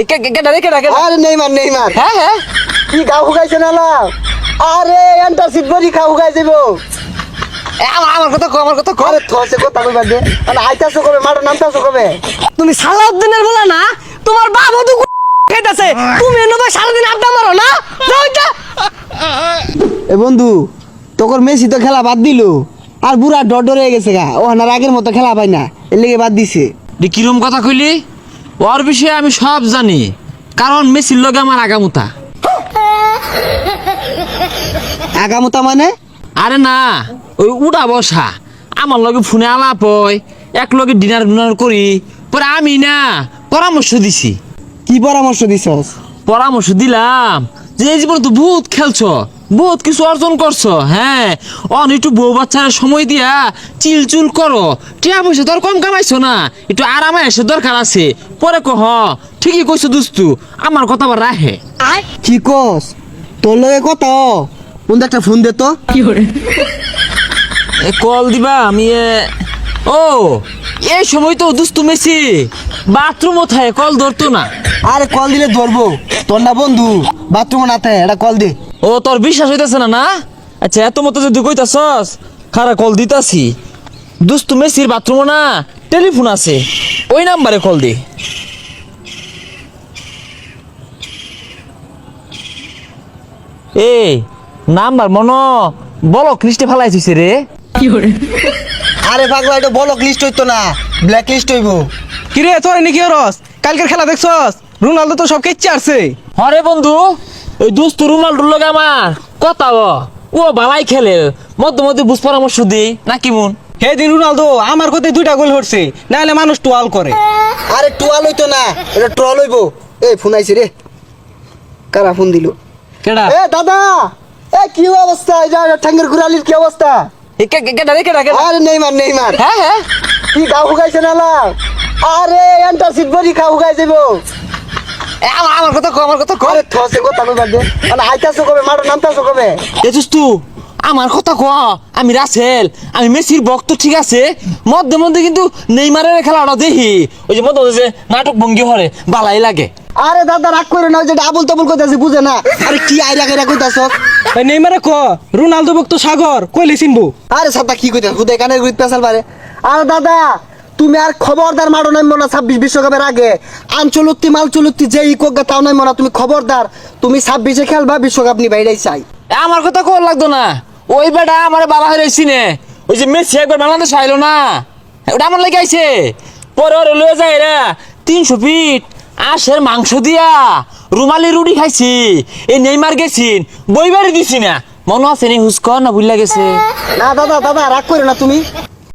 এ কে কে কেডা রে কেডা কেডা আরে নেইমার নেইমার। হ্যাঁ হ্যাঁ। কি হুগাইছে না আরে হুগাই আমার কথা কো আমার কথা কো আরে থসে কথা কইবার দে। মানে আইতাছো কবে? মাঠে নামতাছো কবে? তুমি সালাউদ্দিনের বলা না? তোমার বাবা তো খাইতাছে। তুমি এনে ভাই সারাদিন আড্ডা মারো না? এ বন্ধু তোর মেসি তো খেলা বাদ দিল। আর বুড়া ডর ডর হয়ে গেছে গা। ও আগের মতো খেলা পাই না। এর লেগে বাদ দিছে। রে কিরম কথা কইলি? ওর বিষয়ে আমি সব জানি কারণ মেসির লগে আমার আগামুতা। আগামতা মানে? আরে না ওই উড়া বসা। আমার লগে ফোনে আলাপ হয় এক লগে ডিনার ডিনার করি পরে আমি না পরামর্শ দিছি। কি পরামর্শ দিছস? পরামর্শ দিলাম যে এই জীবনে তো বহুত খেলছ বহুত কিছু অর্জন করছ হ্যাঁ? অন একটু বউ বাচ্চারা সময় দিয়া চিল চুল করো। টিয়া পয়সা তোর কম কামাইছো না একটু আরামে এসে দরকার আছে। পরে কহ ঠিকই কইছো দুস্তু আমার কথা আবার রাহে কি কস? তোর লগে কথা ও বন্ধু একটা ফোন দে তো। কি করে এ কল দিবা আমি এ ও এই সময় তো দুস্তু মেসি বাথরুম থাকে কল ধরতো না। আরে কল দিলে ধরবো তোর না বন্ধু বাথরুমে না থাকে এটা কল দে। ও তোর বিশ্বাস হইতাছে না না? আচ্ছা এত মতো যদি কইতাছস খারা কল দিতাছি। দুস্তু মেসির বাথরুম না টেলিফোন আছে। ওই নাম্বারে কল দি। এই নাম্বার মনো বলো খ্রিস্টে ফেলাইছিস রে। আরে পাগলা এটা বলক লিস্ট হইতো না ব্ল্যাক লিস্ট হইবো। কিরে তোর নাকি রস কালকের খেলা দেখছস? রোনালদো তো সব কেচ্ছে আসছে হরে বন্ধু ওই দুস্তু রুমাল লগে আমার কথা ও ও ভালাই খেলে। মধ্যে মধ্যে বুঝ পরামর্শ দিই না কি মন? হে দিন রোনালদো আমার কোথায় দুইটা গোল হচ্ছে নাহলে মানুষ টোয়াল করে। আরে টুয়াল হইতো না এটা ট্রল হইবো। এই ফোন আইছে রে। কারা ফোন দিল? কেডা? এ দাদা! এ কি অবস্থা? এই যে ঠাঙ্গের ঘুরালির কি অবস্থা? এ কে কে কেডা রে কেডা কেডা? আরে নেইমার নেইমার। হ্যাঁ হ্যাঁ। কি আরে এন্টারসিট বড়ি খা হুগাই যাব এ, আমার কথা কো আমার কথা কো আরে থসে কথা কইবার দে। মানে আইতাছো কবে? মাঠে নামতাছো কবে? এতুস তু আমার কথা ক আমি রাসেল আমি মেসির ভক্ত ঠিক আছে? মধ্যে মধ্যে কিন্তু নেইমারের খেলাটা দেখি। ওই যে মধ্যে মধ্যে যে নাটক ভঙ্গি হরে বালাই লাগে। আরে দাদা রাগ করে না ওই যে আবুল তাবুল কইতাছে বুঝে না? আরে কি আই আইরা গেরা কইতাছ? এই নেইমারে ক? রোনালদো ভক্ত সাগর কইলে চিনবো? আরে সাদা কি কইতাছ হুদে কানে গুইত পেছাল পারে। আরে দাদা তুমি আর খবরদার মারো নাইমো না ছাব্বিশ বিশ্বকাপের আগে। আঞ্চলত্তি মালচলত্তি যে ই কোক তাও নাইমো না তুমি খবরদার। তুমি ছাব্বিশে খেলবা বিশ্বকাপ নিবা এটাই চাই। আমার কথা কল লাগতো না। ওই বেটা আমার বালা হয়ে রয়েছি নে ওই যে মেসি একবার বাংলাদেশ আইলো না। ওটা আমার লেগে আইছে। পরে ওরে লয়ে যায় রে তিনশো ফিট আশের মাংস দিয়া রুমালি রুটি খাইছি এই নেইমার গেছিন বই বাড়ি দিছি না। মনে আছে নি হুস্কর না ভুল গেছে। না দাদা দাদা রাগ করে না তুমি।